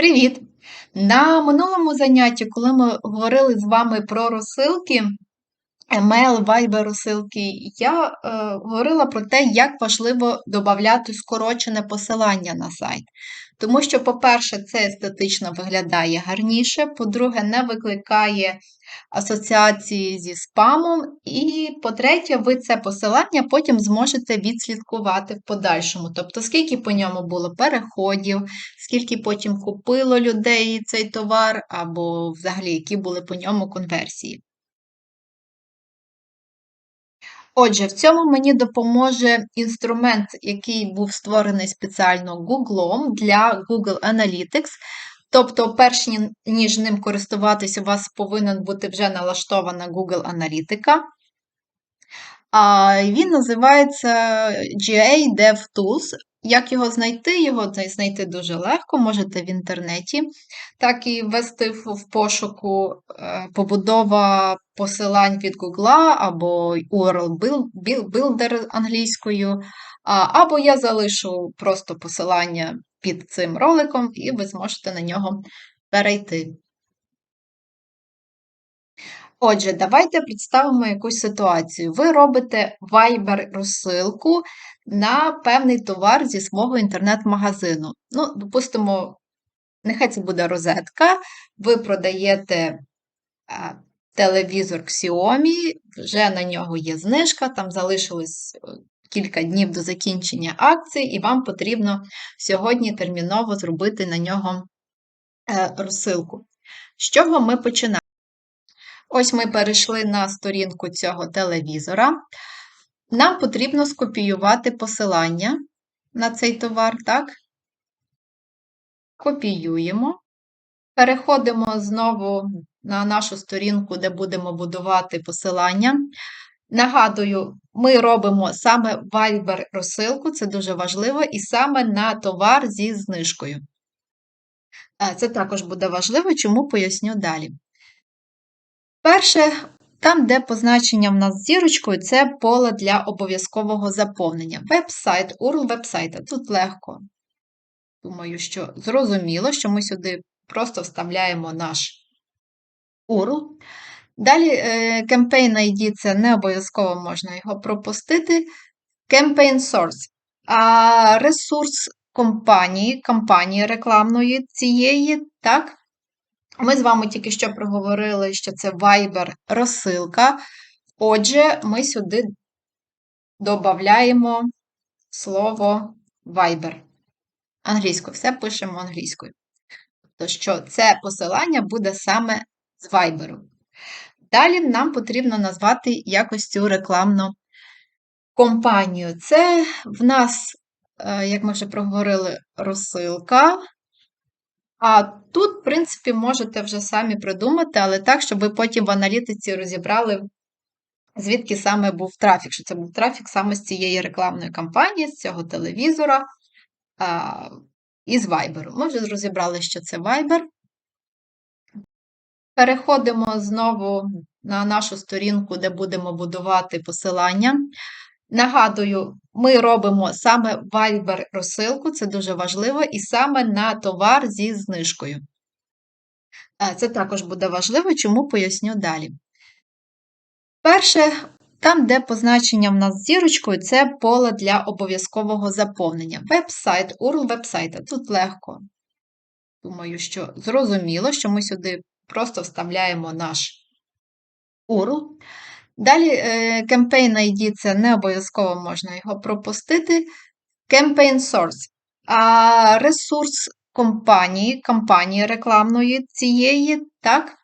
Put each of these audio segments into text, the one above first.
Привіт! На минулому занятті, коли ми говорили з вами про розсилки, емейл, вайбер розсилки, я е, говорила про те, як важливо додати скорочене посилання на сайт. Тому що, по-перше, це естетично виглядає гарніше, по-друге, не викликає асоціації зі спамом, і, по-третє, ви це посилання потім зможете відслідкувати в подальшому. Тобто, скільки по ньому було переходів, скільки потім купило людей цей товар, або взагалі які були по ньому конверсії. Отже, в цьому мені допоможе інструмент, який був створений спеціально Google для Google Analytics. Тобто, перш ніж ним користуватись, у вас повинен бути вже налаштована Google Аналітика. Він називається GA DevTools. Як його знайти? Його знайти дуже легко, можете в інтернеті, так і ввести в пошуку е, побудова посилань від Google або URL Builder англійською, або я залишу просто посилання під цим роликом, і ви зможете на нього перейти. Отже, давайте представимо якусь ситуацію. Ви робите Viber розсилку на певний товар зі свого інтернет-магазину. Ну, допустимо, нехай це буде розетка, ви продаєте телевізор Xiaomi, вже на нього є знижка, там залишилось е, кілька днів до закінчення акції, і вам потрібно сьогодні терміново зробити на нього е, розсилку. З чого ми починаємо? Ось ми перейшли на сторінку цього телевізора. Нам потрібно скопіювати посилання на цей товар, так? Копіюємо. Переходимо знову на нашу сторінку, де будемо будувати посилання. Нагадую, ми робимо саме Viber розсилку, це дуже важливо, і саме на товар зі знижкою. Е, це також буде важливо, чому поясню далі. Перше, там, де позначення в нас зірочкою, це поле для обов'язкового заповнення. Веб-сайт, URL веб-сайта. Тут легко. Думаю, що зрозуміло, що ми сюди просто вставляємо наш URL. Далі е, Campaign ID це не обов'язково можна його пропустити. Campaign Source. А ресурс компанії, компанії рекламної цієї, так? Ми з вами тільки що проговорили, що це Viber розсилка. Отже, ми сюди додаємо слово Viber. Англійською, все пишемо англійською. Тобто, що це посилання буде саме з Viber. Далі нам потрібно назвати якось цю рекламну компанію. Це в нас, е, як ми вже проговорили, розсилка. А тут, в принципі, можете вже самі придумати, але так, щоб ви потім в аналітиці розібрали, звідки саме був трафік, що це був трафік саме з цієї рекламної кампанії, з цього телевізора а, і з Viber. Ми вже розібрали, що це Viber. Переходимо знову на нашу сторінку, де будемо будувати посилання. Нагадую, ми робимо саме Viber розсилку, це дуже важливо, і саме на товар зі знижкою. Е, це також буде важливо, чому поясню далі. Перше, там, де позначення в нас зірочкою, це поле для обов'язкового заповнення. Веб-сайт, URL веб-сайта. Тут легко. Думаю, що зрозуміло, що ми сюди просто вставляємо наш URL. Далі е, Campaign ID це не обов'язково можна його пропустити. Campaign Source. А ресурс компанії, компанії рекламної цієї, так?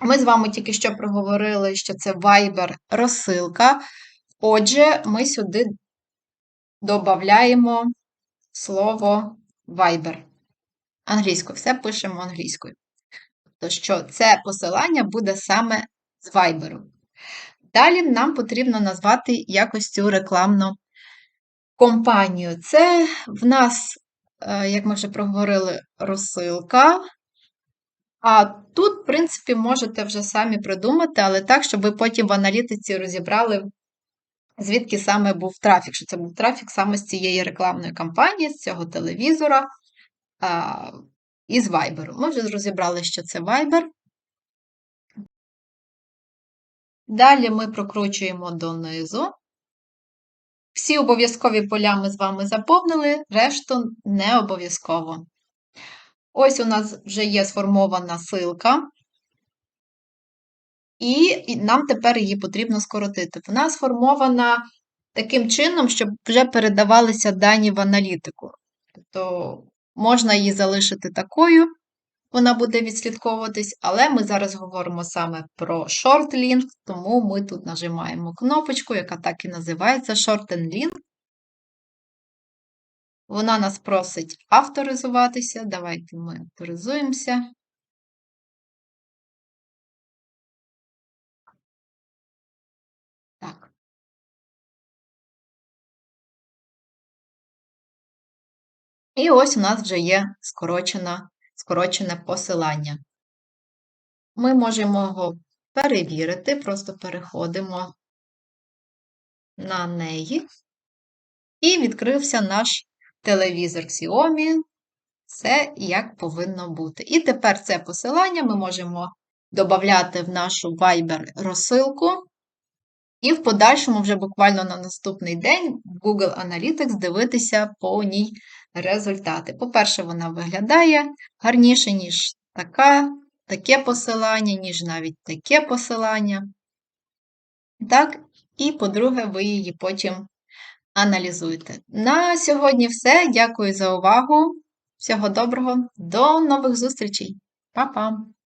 Ми з вами тільки що проговорили, що це Viber розсилка. Отже, ми сюди додаємо слово Viber. Англійською, все пишемо англійською. Тобто, що це посилання буде саме з Viber. Далі нам потрібно назвати якось цю рекламну компанію. Це в нас, е, як ми вже проговорили, розсилка. А тут, в принципі, можете вже самі придумати, але так, щоб ви потім в аналітиці розібрали, звідки саме був трафік, що це був трафік саме з цієї рекламної кампанії, з цього телевізора із Viber. Ми вже розібрали, що це Viber. Далі ми прокручуємо донизу. Всі обов'язкові поля ми з вами заповнили, решту не обов'язково. Ось у нас вже є сформована силка, і нам тепер її потрібно скоротити. Вона сформована таким чином, щоб вже передавалися дані в аналітику. Тобто можна її залишити такою, вона буде відслідковуватись, але ми зараз говоримо саме про short тому ми тут нажимаємо кнопочку, яка так і називається Shorten Link. Вона нас просить авторизуватися. Давайте ми авторизуємося. Так. І ось у нас вже є скорочена, скорочене посилання. Ми можемо його перевірити, просто переходимо на неї. І відкрився наш телевізор Xiaomi. Це як повинно бути. І тепер це посилання ми можемо додати в нашу Viber розсилку. І в подальшому, вже буквально на наступний день, в Google Analytics дивитися по ній результати. По-перше, вона виглядає гарніше, ніж така, таке посилання, ніж навіть таке посилання. Так, і, по-друге, ви її потім аналізуєте. На сьогодні все. Дякую за увагу. Всього доброго, до нових зустрічей. Па-па!